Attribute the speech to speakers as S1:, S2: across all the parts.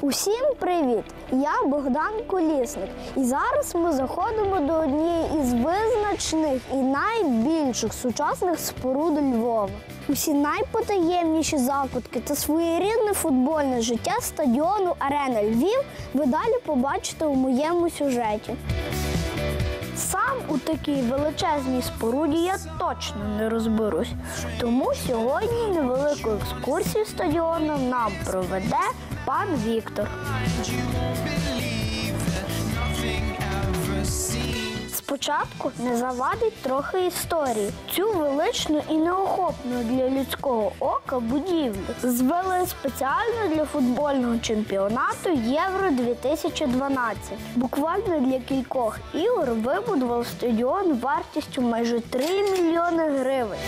S1: Усім привіт! Я Богдан Колісник. І зараз ми заходимо до однієї із визначних і найбільших сучасних споруд Львова. Усі найпотаємніші закутки та своєрідне футбольне життя стадіону Арена Львів ви далі побачите у моєму сюжеті. Сам у такій величезній споруді я точно не розберусь. Тому сьогодні невелику екскурсію стадіоном нам проведе пан Віктор. Спочатку не завадить трохи історії. Цю величну і неохопну для людського ока будівлю звели спеціально для футбольного чемпіонату Євро 2012. Буквально для кількох ігор вибудував стадіон вартістю майже 3 мільйони гривень.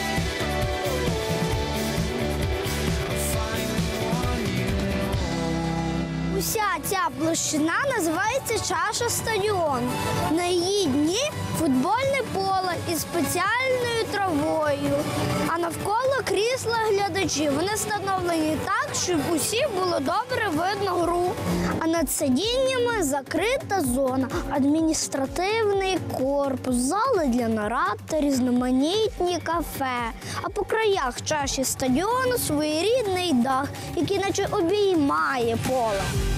S1: Уся ця площина називається чаша стадіону. На її дні футбольне поле із спеціальною травою, а навколо крісла глядачів. Вони встановлені так, щоб усі було добре видно гру. А над сидіннями закрита зона, адміністративний корпус, зали для нарад та різноманітні кафе. А по краях чаші стадіону своєрідний дах, який наче обіймає поле.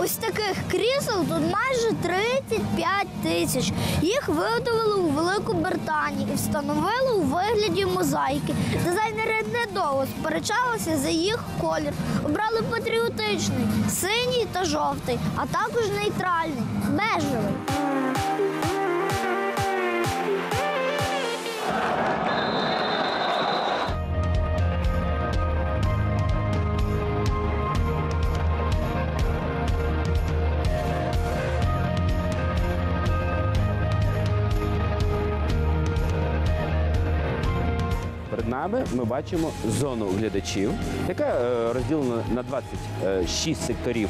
S1: Ось таких крісел тут майже 35 тисяч. Їх виготовили у Велику Британії і встановили у вигляді мозаїки. Дизайнери недовго сперечалися за їх колір. Обрали патріотичний, синій та жовтий, а також нейтральний, бежевий.
S2: Нами ми бачимо зону глядачів, яка е, розділена на 26 секторів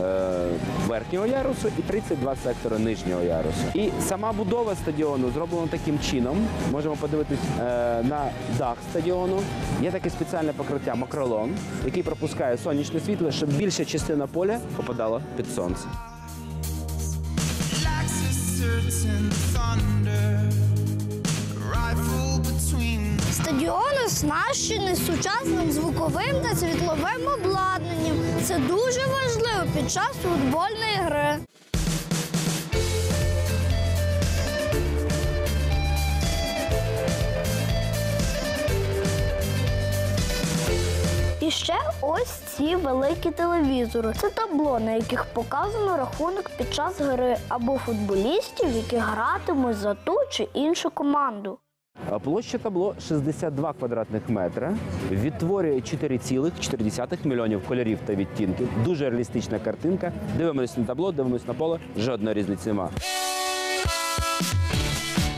S2: е, верхнього ярусу і 32 сектори нижнього ярусу. І сама будова стадіону зроблена таким чином. Можемо подивитись е, на дах стадіону. Є таке спеціальне покриття макролон, який пропускає сонячне світло, щоб більша частина поля попадала під сонце.
S3: thunder. Rifle between
S1: Стадіон оснащений сучасним звуковим та світловим обладнанням. Це дуже важливо під час футбольної гри. І ще ось ці великі телевізори. Це табло, на яких показано рахунок під час гри або футболістів, які гратимуть за ту чи іншу команду.
S2: Площа табло 62 квадратних метра, відтворює 4,4 мільйонів кольорів та відтінків. Дуже реалістична картинка. Дивимося на табло, дивимося на поле, жодної різниці нема.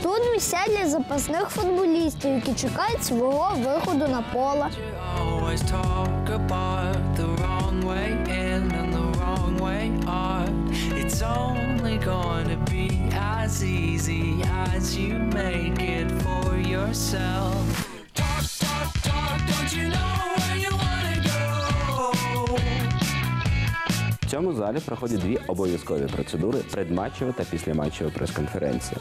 S1: Тут місця для запасних футболістів, які чекають свого виходу на поле.
S3: Only gonna be as easy as you make it for yourself. Talk, talk, talk, don't you know?
S2: В цьому залі проходять дві обов'язкові процедури предматчева та післяматчева прес-конференція.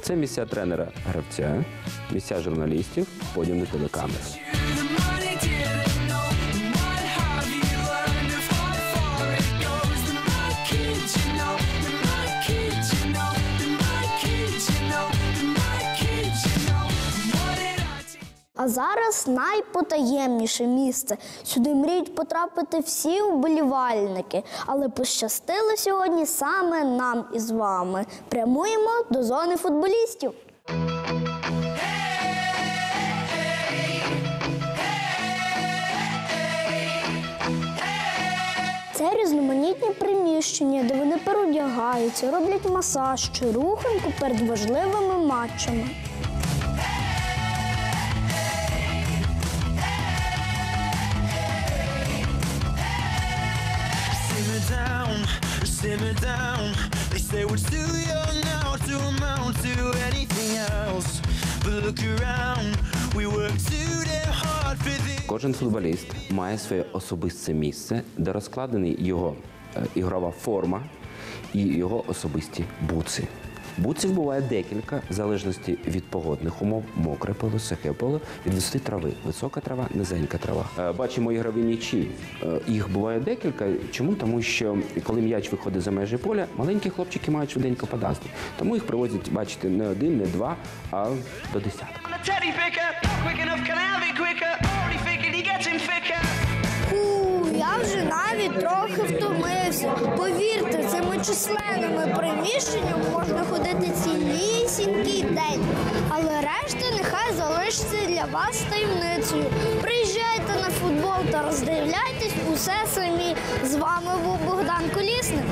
S2: Це місця тренера гравця, місця журналістів, подіум телекамер.
S3: The
S1: А зараз найпотаємніше місце. Сюди мріють потрапити всі вболівальники. Але пощастило сьогодні саме нам із вами. Прямуємо до зони футболістів. Це різноманітні приміщення, де вони переодягаються, роблять масаж чи руханку перед важливими матчами.
S3: Simmer down.
S4: They say we're too young now to amount to anything else. But look around, we work too damn hard for this.
S2: Кожен футболіст має своє особисте місце, де розкладений його е, ігрова форма і його особисті буци. Буців буває декілька, в залежності від погодних умов, мокре поле, сухе поле, від висоти трави, висока трава, низенька трава. Е, Бачимо ігрові м'ячі. Е, Їх буває декілька. Чому? Тому що коли м'яч виходить за межі поля, маленькі хлопчики мають швиденько подасти. Тому їх привозять, бачите, не один, не два, а до десятка.
S1: Я вже навіть трохи втомився. Повірте, численними приміщеннями можна ходити цілісінький день. Але решта нехай залишиться для вас таємницею. Приїжджайте на футбол та роздивляйтесь усе самі. З вами був Богдан Колісник.